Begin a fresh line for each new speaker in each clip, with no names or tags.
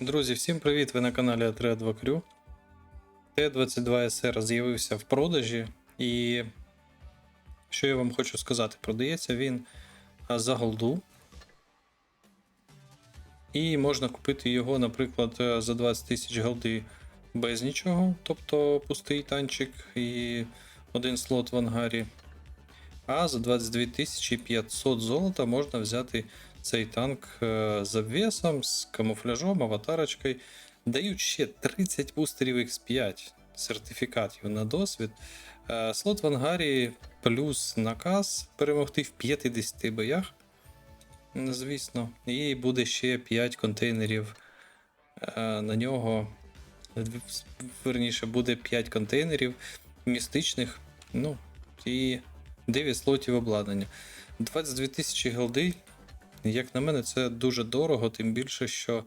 Друзі, всім привіт! Ви на каналі Атреа 2 Crew. Т-22СР з'явився в продажі, і що я вам хочу сказати, продається він за голду. І можна купити його, наприклад, е, за 20 тисяч голди без нічого, тобто пустий танчик і один слот в ангарі. А за 22 500 золота можна взяти цей танк е, з обвесом, з камуфляжом, аватарочкою. Дають ще 30 бустерів X5 сертифікатів на досвід. Е, Слот в ангарі плюс наказ перемогти в 50 боях. Звісно, і буде ще 5 контейнерів е, на нього. Верніше, буде 5 контейнерів містичних. Ну, і 9 слотів обладнання. 22 тисячі голди як на мене, це дуже дорого, тим більше, що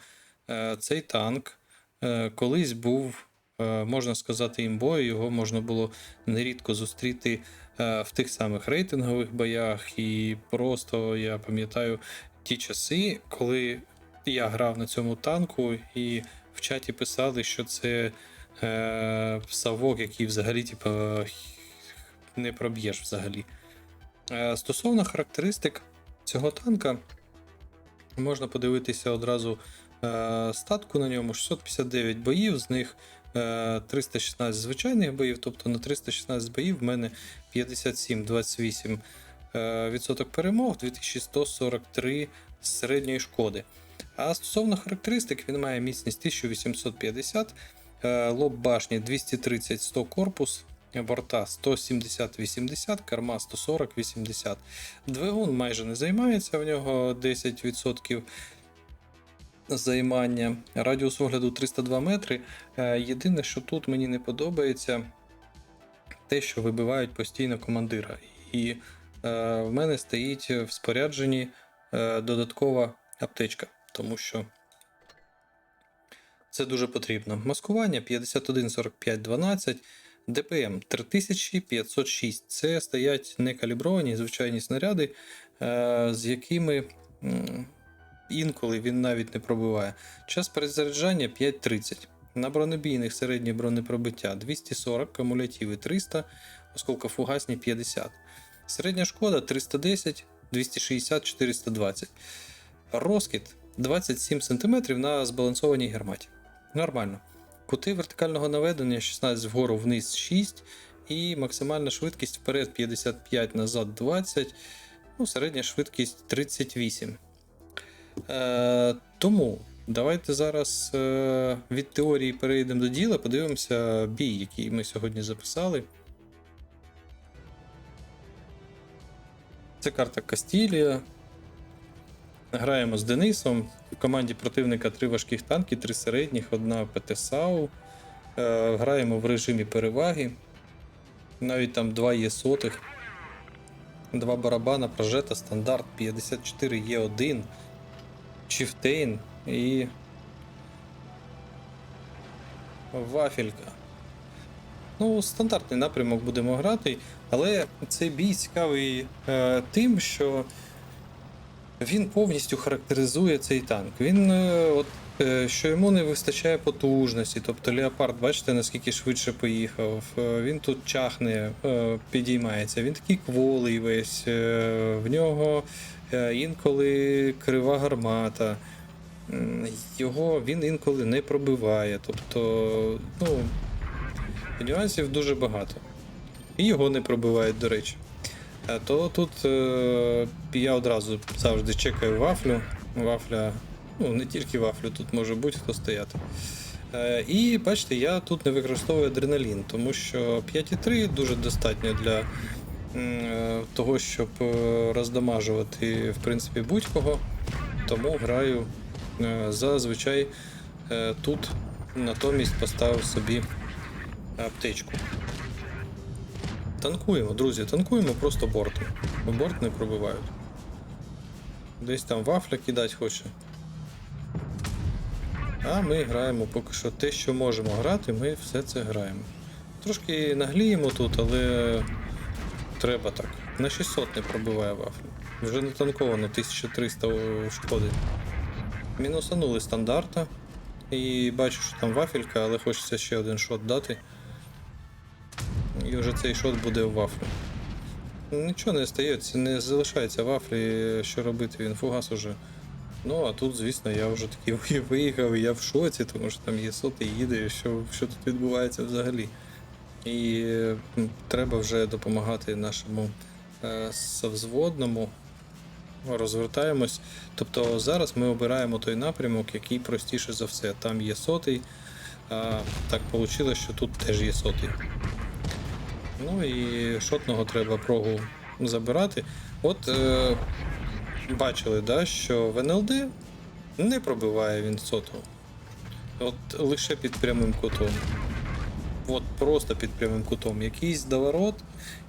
е, цей танк е, колись був, е, можна сказати, імбою, його можна було нерідко зустріти в тих самих рейтингових боях. І просто я пам'ятаю ті часи, коли я грав на цьому танку, і в чаті писали, що це е, Савок, який взагалі, типу, не проб'єш взагалі. Стосовно характеристик цього танка. Можна подивитися одразу е, статку на ньому: 659 боїв, з них е, 316 звичайних боїв, тобто на 316 боїв в мене 57-28% е, відсоток перемог, 2143 середньої шкоди. А стосовно характеристик, він має міцність 1850, е, лоб башні 230-100 корпус, борта 170-80, керма 140-80. Двигун майже не займається, в нього 10% займання. Радіус огляду 302 метри. Е, Єдине, що тут мені не подобається, те, що вибивають постійно командира. І е, в мене стоїть в спорядженні е, додаткова аптечка, тому що це дуже потрібно. Маскування 51 45 12. ДПМ 3506. Це стоять некалібровані звичайні снаряди, е, з якими інколи він навіть не пробиває. Час перезаряджання 5.30. На бронебійних середнє бронепробиття 240, кумулятиви 300, осколкофугасні 50. Середня шкода 310, 260, 420. Розкид 27 см на збалансованій гарматі. Нормально. Кути вертикального наведення 16 вгору вниз 6, і максимальна швидкість вперед 55, назад 20, ну, середня швидкість 38. Е, тому давайте зараз е, від теорії перейдемо до діла, подивимося бій, який ми сьогодні записали. Це карта Кастілія. Граємо з Денисом. В команді противника три важких танки, три середніх, одна ПТСАУ. Е, Граємо в режимі переваги. Навіть там два є сотих. Два барабана, прожета, стандарт 54 є 1 Чіфтейн і. Вафелька. Ну, стандартний напрямок будемо грати, але цей бій цікавий е, тим, що він повністю характеризує цей танк. Він е, от, е, що йому не вистачає потужності. Тобто Леопард, бачите, наскільки швидше поїхав. Е, Він тут чахне, підіймається. Він такий кволий весь. В нього інколи крива гармата. Його він інколи не пробиває. Тобто, ну, нюансів дуже багато. І його не пробивають, до речі. Е, То тут е, я одразу завжди чекаю вафлю. Вафля, ну не тільки вафлю, тут може будь-хто стояти. Е, і бачите, я тут не використовую адреналін, тому що 5,3 дуже достатньо для того, щоб роздамажувати в принципі будь-кого. Тому граю зазвичай тут натомість поставив собі аптечку. Танкуємо, друзі, танкуємо просто бортом. Бо борт не пробивають. Десь там вафля кидати хоче. А ми граємо поки що те, що можемо грати, ми все це граємо. Трошки нагліємо тут, але треба так. На 600 не пробиває вафлю. Вже не танковано 1300 шкоди. Мінусанули стандарта. І бачу, що там вафелька, але хочеться ще один шот дати. І вже цей шот буде в вафлю. Нічого не стається, не залишається вафлі, що робити, він фугас уже. Ну, а тут, звісно, я вже такий виїхав, і я в шоці, тому що там є соти їде, що, що тут відбувається взагалі. І треба вже допомагати нашому е, совзводному. Розвертаємось. Тобто зараз ми обираємо той напрямок, який простіше за все. Там є сотий. А, так вийшло, що тут теж є сотий. Ну і шотного треба прогу забирати. От е, бачили, да, що в НЛД не пробиває він сотого. От лише під прямим кутом. От просто під прямим кутом. Якийсь доворот,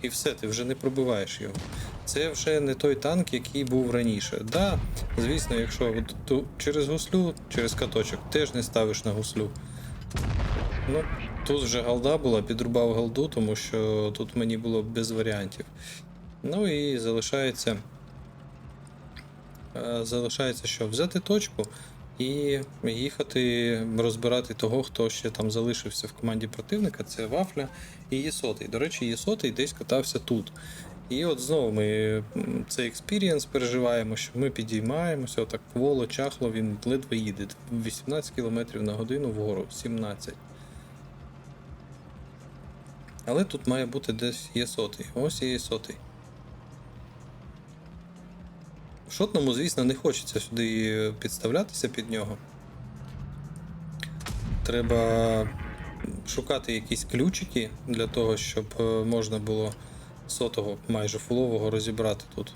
і все, ти вже не пробиваєш його. Це вже не той танк, який був раніше. Да, звісно, якщо от через гуслю, через каточок, теж не ставиш на гуслю. Ну, тут вже голда була, підрубав голду, тому що тут мені було без варіантів. Ну і залишається. е, Залишається що? Взяти точку і їхати розбирати того, хто ще там залишився в команді противника. Це Вафля і Єсотий. До речі, Єсотий десь катався тут. І от знову ми цей експірієнс переживаємо, що ми підіймаємося, отак кволо, чахло, він ледве їде. 18 км на годину вгору, 17. Але тут має бути десь є сотий. Ось є сотий. Шотному, звісно, не хочеться сюди підставлятися під нього. Треба шукати якісь ключики для того, щоб е, можна було сотого майже фулового розібрати тут.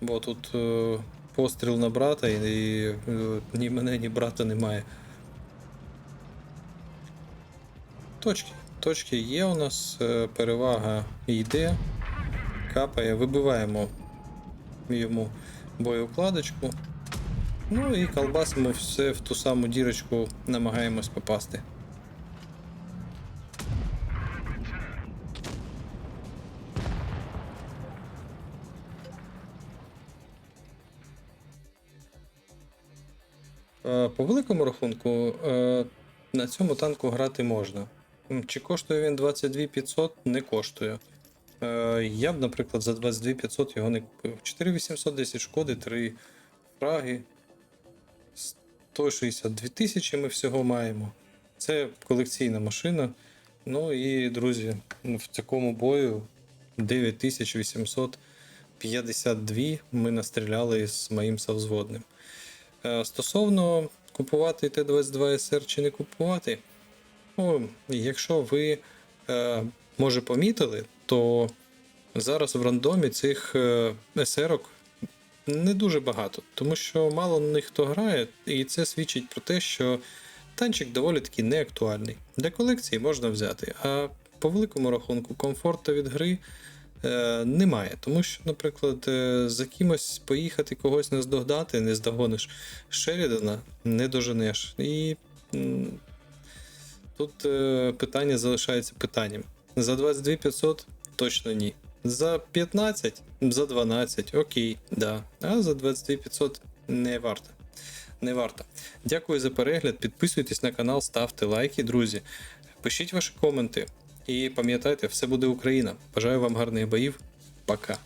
Бо тут е, постріл на брата і, е, ні мене, ні брата немає. Точки. Точки є у нас, е, перевага йде, капає, вибиваємо йому боєукладочку. Ну і колбасимо все в ту саму дірочку, намагаємось попасти. Е, По великому рахунку, е, на цьому танку грати можна. Чи коштує він 22 500? Не коштує. Е, Я б, наприклад, за 22 500 його не купив. 4800 10 шкоди, 3 фраги. 162 тисячі ми всього маємо. Це колекційна машина. Ну і, друзі, в такому бою 9852 ми настріляли з моїм совзводним. Е, Стосовно купувати Т-22СР чи не купувати, ну, якщо ви е, може помітили, то зараз в рандомі цих е, СРок не дуже багато, тому що мало на них хто грає, і це свідчить про те, що танчик доволі таки неактуальний. Для колекції можна взяти, а по великому рахунку комфорту від гри е, немає. Тому що, наприклад, е, за кимось поїхати когось наздогнати, не здогониш Шерідана, не доженеш. І тут е, питання залишається питанням. За 22 500 точно ні. За 15, за 12, окей, да. А за 22 500 не варто. Не варто. Дякую за перегляд. Підписуйтесь на канал, ставте лайки, друзі. Пишіть ваші коменти. І пам'ятайте, все буде Україна. Бажаю вам гарних боїв. Пока.